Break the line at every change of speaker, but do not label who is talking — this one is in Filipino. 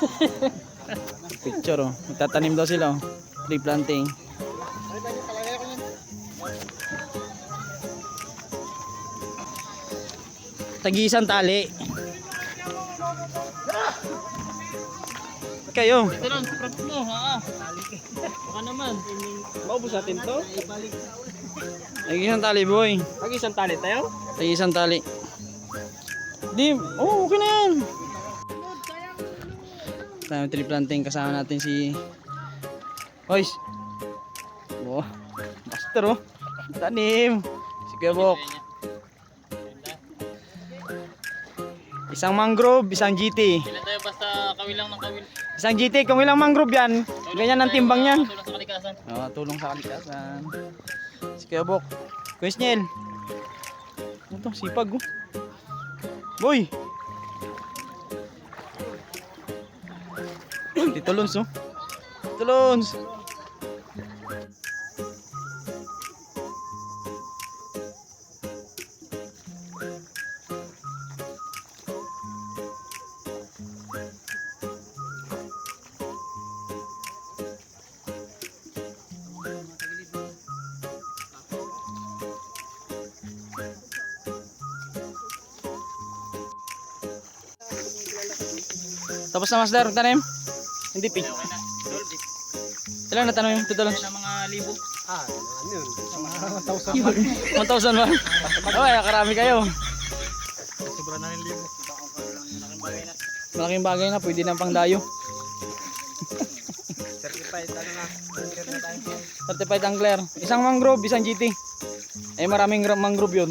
Picture oh. Magtatanim daw sila oh. Tree planting. Tag-iisang tali. Kayo.
Ito lang, prop mo, ha? Baka naman.
Maubos natin to?
Tag-iisang tali boy.
Pag isang tali tayo?
Tag-iisang tali. Di, oh, okay na yan. Tayo tree planting kasama natin si Boys. Oh, master oh. Tanim. Si Kuya Bok. Isang mangrove, isang GT.
Sila tayo basta kawilang ng kawil.
Isang GT, kung ilang mangrove yan, ganyan ang timbang yan.
Tulong sa kalikasan.
Oh, tulong sa kalikasan. Si Kuya Bok. Kuya Snell. Ano to? Sipag oh. Boy! Tito Lons oh. Tito Lons. Tapos na Master, tanim? Hindi pi. Ilan na tanim? Tito Lons?
Ng mga libo.
Ah, ano yun? Mga
1,000
1,000.
ba? Okay, karami kayo.
Sobra na yung libo.
Malaking bagay na, pwede na pang dayo.
Certified, ano na? Na tayo.
Certified angler. Isang mangrove, isang GT. Eh maraming mangrove yun.